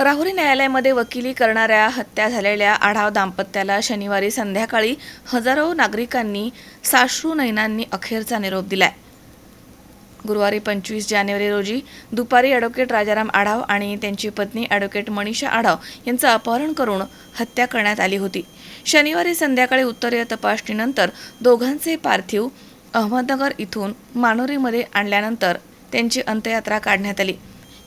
राहुरी न्यायालयामध्ये वकिली करणाऱ्या हत्या झालेल्या आढाव दाम्पत्याला शनिवारी संध्याकाळी हजारो नागरिकांनी साश्रू नयनांनी अखेरचा निरोप दिलाय. गुरुवारी पंचवीस जानेवारी रोजी दुपारी ॲडव्होकेट राजाराम आढाव आणि त्यांची पत्नी ॲडव्होकेट मनीषा आढाव यांचं अपहरण करून हत्या करण्यात आली होती. शनिवारी संध्याकाळी उत्तरीय तपासणीनंतर दोघांचे पार्थिव अहमदनगर इथून मानोरीमध्ये आणल्यानंतर त्यांची अंत्ययात्रा काढण्यात आली.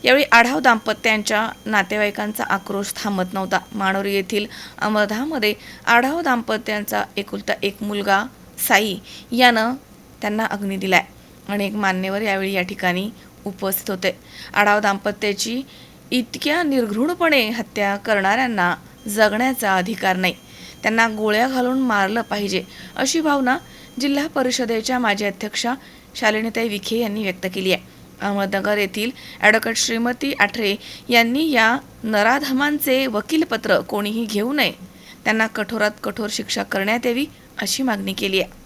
यावेळी आढाव दाम्पत्यांच्या नातेवाईकांचा आक्रोश थांबत नव्हता. माणोरी येथील अमरधामध्ये आढाव दाम्पत्यांचा एकुलता एक मुलगा साई यानं त्यांना अग्नी दिलाय अनेक मान्यवर यावेळी या ठिकाणी उपस्थित होते. आढाव दाम्पत्याची इतक्या निर्घृणपणे हत्या करणाऱ्यांना जगण्याचा अधिकार नाही. त्यांना गोळ्या घालून मारलं पाहिजे अशी भावना जिल्हा परिषदेच्या माजी अध्यक्षा शालिनीताई विखे यांनी व्यक्त केली आहे. अहमदनगर येथील ॲडव्होकेट श्रीमती आठरे यांनी या नराधमांचे वकीलपत्र कोणीही घेऊ नये. त्यांना कठोरात कठोर शिक्षा करण्यात यावी अशी मागणी केली आहे.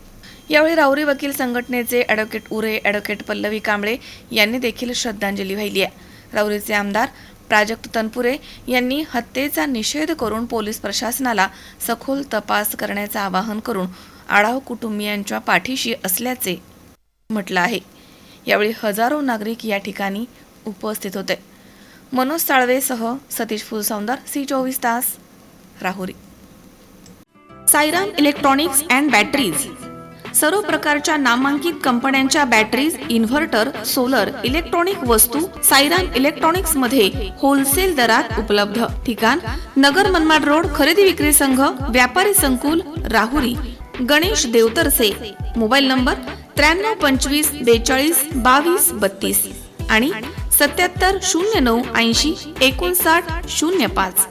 यावेळी राऊरी वकील संघटनेचे ॲडव्होकेट उरे ॲडव्होकेट पल्लवी कांबळे यांनी देखील श्रद्धांजली वाहिली आहे. राऊरीचे आमदार प्राजक्त तनपुरे यांनी हत्येचा निषेध करून पोलीस प्रशासनाला सखोल तपास करण्याचं आवाहन करून आढाव कुटुंबियांच्या पाठीशी असल्याचे म्हटलं आहे. यावेळी हजारो नागरिक या ठिकाणी उपस्थित होते. मनोज साळवेसह सतीश फुलसौंदर सी चोवीस तास Rahuri. Sairam Electronics and Batteries. सर्व प्रकारच्या नामांकित कंपन्यांच्या बॅटरीज इन्व्हर्टर सोलर इलेक्ट्रॉनिक वस्तू साईराम इलेक्ट्रॉनिक्समध्ये होलसेल दरात उपलब्ध. ठिकाण नगर मनमाड रोड खरेदी विक्री संघ व्यापारी संकुल राहुरी. गणेश देवतरसे. मोबाईल नंबर त्र्याण्णव पंचवीस बेचाळीस बावीस बत्तीस आणि सत्याहत्तर शून्य नऊ ऐंशी एकोणसाठ शून्य पाच.